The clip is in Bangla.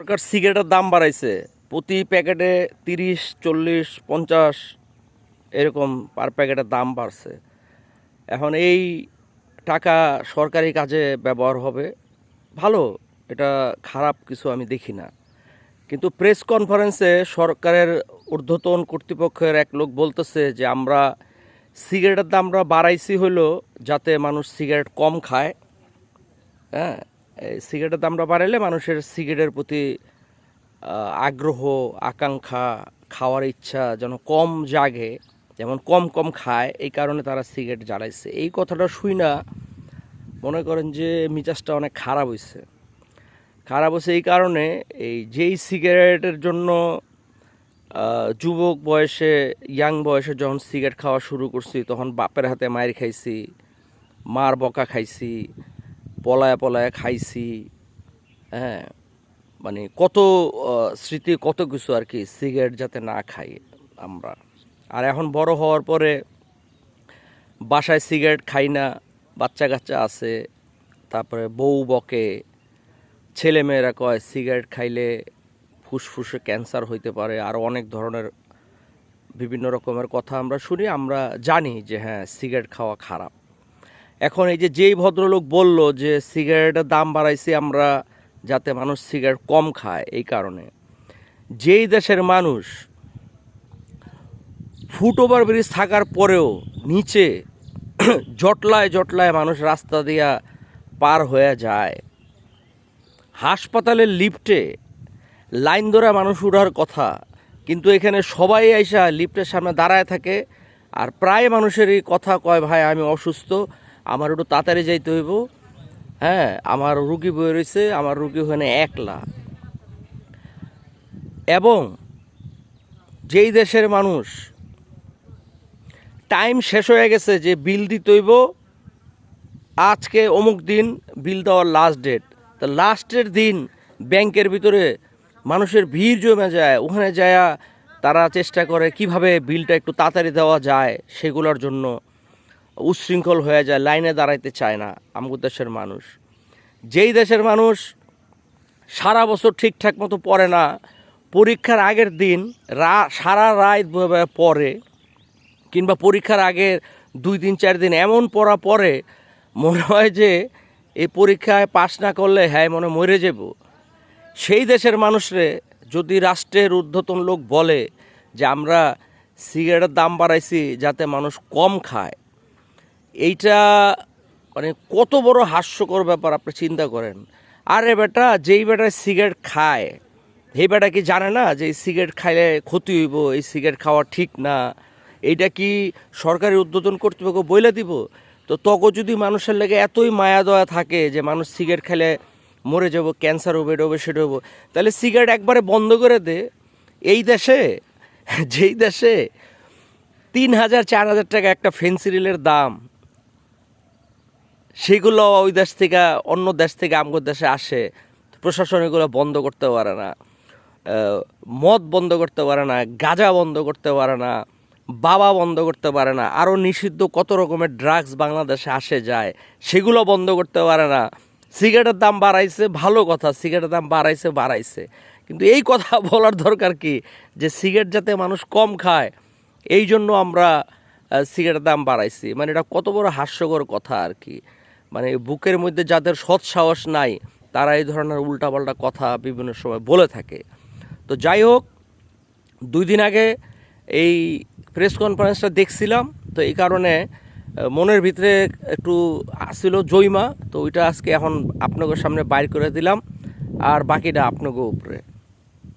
সরকার সিগারেটের দাম বাড়াইছে। প্রতি প্যাকেটে তিরিশ, চল্লিশ, পঞ্চাশ এরকম পার প্যাকেটের দাম বাড়ছে। এখন এই টাকা সরকারি কাজে ব্যবহার হবে। ভালো, এটা খারাপ কিছু আমি দেখি না। কিন্তু প্রেস কনফারেন্সে সরকারের ঊর্ধ্বতন কর্তৃপক্ষের এক লোক বলতেছে যে, আমরা সিগারেটের দামটা বাড়াইছি হলো যাতে মানুষ সিগারেট কম খায়। হ্যাঁ সিগারেটের দামটা বাড়াইলে মানুষের সিগারেটের প্রতি আগ্রহ, আকাঙ্ক্ষা, খাওয়ার ইচ্ছা যেন কম জাগে, যেমন কম কম খায়, এই কারণে তারা সিগারেট জ্বালাইছে। এই কথাটা শুই না, মনে করেন যে মিজাজটা অনেক খারাপ হয়েছে খারাপ হয়েছে এই কারণে এই যেই সিগারেটের জন্য যুবক বয়সে, ইয়াং বয়সে যখন সিগারেট খাওয়া শুরু করছি, তখন বাপের হাতে মায়ের খাইছি, মার বকা খাইছি পলায় পলায় খাইছি হ্যাঁ মানে কত স্মৃতি, কত কিছু আর কি সিগারেট যাতে না খাই আমরা। আর এখন বড় হওয়ার পরে বাসায় সিগারেট খাই না, বাচ্চা কাচ্চা আছে, তারপরে বউ বকে ছেলেমেয়েরা কয় সিগারেট খাইলে ফুসফুসে ক্যান্সার হইতে পারে আরও অনেক ধরনের বিভিন্ন রকমের কথা আমরা শুনি, আমরা জানি যে হ্যাঁ সিগারেট খাওয়া খারাপ। এখন এই যে যেই ভদ্রলোক বলল যে সিগারেটের দাম বাড়াইছি আমরা যাতে মানুষ সিগারেট কম খায়, এই কারণে। যেই দেশের মানুষ ফুট ওভার ব্রিজ থাকার পরেও নিচে জটলায় জটলায় মানুষ রাস্তা দিয়া পার হয়ে যায়। হাসপাতালের লিফটে লাইন ধরে মানুষ উঠার কথা, কিন্তু এখানে সবাই আইসা লিফটের সামনে দাঁড়ায় থাকে আর প্রায় মানুষেরই কথা কয়, ভাই, আমি অসুস্থ। আমার একটু তাড়াতাড়ি যাইতে হইব। হ্যাঁ আমার রুগী বয়ে রয়েছে আমার রুগী ওখানে একলা। এবং যেই দেশের মানুষ, টাইম শেষ হয়ে গেছে যে বিল দিতে হইব, আজকে অমুক দিন বিল দেওয়ার লাস্ট ডেট তা লাস্টের দিন ব্যাংকের ভিতরে মানুষের ভিড় জমে যায়, ওখানে যায়া তারা চেষ্টা করে কীভাবে বিলটা একটু তাড়াতাড়ি দেওয়া যায় সেগুলোর জন্য। উচ্ছৃঙ্খল হয়ে যায়, লাইনে দাঁড়াইতে চায় না আমগো দেশের মানুষ। যেই দেশের মানুষ সারা বছর ঠিকঠাক মতো পড়ে না, পরীক্ষার আগের দিন রা, সারা রাত পড়ে কিংবা পরীক্ষার আগের দুই দিন, চার দিন এমন পড়া পরে মনে হয় যে এই পরীক্ষায় পাশ না করলে হ্যাঁ মনে মরে যাব। সেই দেশের মানুষরে যদি রাষ্ট্রের ঊর্ধ্বতন লোক বলে যে আমরা সিগারেটের দাম বাড়াইছি যাতে মানুষ কম খায় এইটা মানে কত বড় হাস্যকর ব্যাপার আপনি চিন্তা করেন। আরে বেটা, যেই বেটা সিগারেট খায় সেই বেটা কি জানে না যে এই সিগারেট খাইলে ক্ষতি হইব, এই সিগারেট খাওয়া ঠিক না? এইটা কি সরকারি উদ্বোধন কর্তৃপক্ষ বইলে দিব? তো তখন যদি মানুষের লেগে এতই মায়া দয়া থাকে যে মানুষ সিগারেট খেলে মরে যাব, ক্যান্সার হবে এটা হবে সেটা হবে, তাহলে সিগারেট একবারে বন্ধ করে দে। এই দেশে, যেই দেশে তিন হাজার, চার হাজার টাকা একটা ফেন্সিরিলের দাম সেগুলো ওই দেশ থেকে, অন্য দেশ থেকে আমগো দেশে আসে, প্রশাসন এগুলো বন্ধ করতে পারে না। মদ বন্ধ করতে পারে না, গাঁজা বন্ধ করতে পারে না, বাবা বন্ধ করতে পারে না, আরও নিষিদ্ধ কত রকমের ড্রাগস বাংলাদেশে আসে, যায়, সেগুলো বন্ধ করতে পারে না। সিগারেটের দাম বাড়াইছে, ভালো কথা, সিগারেটের দাম বাড়াইছে বাড়াইছে। কিন্তু এই কথা বলার দরকার কি? যে সিগারেট যাতে মানুষ কম খায়, এই জন্য আমরা সিগারেটের দাম বাড়াইছি। মানে এটা কত বড় হাস্যকর কথা আর কি। মানে বুকের মধ্যে যাদের সৎ সাহস নাই, তারা এই ধরনের উল্টাপাল্টা কথা বিভিন্ন সময় বলে থাকে। তো যাই হোক, দুই দিন আগে এই প্রেস কনফারেন্সটা দেখছিলাম, তো এই কারণে মনের ভিতরে একটু আসছিল জৈমা তো ওইটা আজকে এখন আপনাদের সামনে বাইর করে দিলাম, আর বাকিটা আপনাকে উপরে।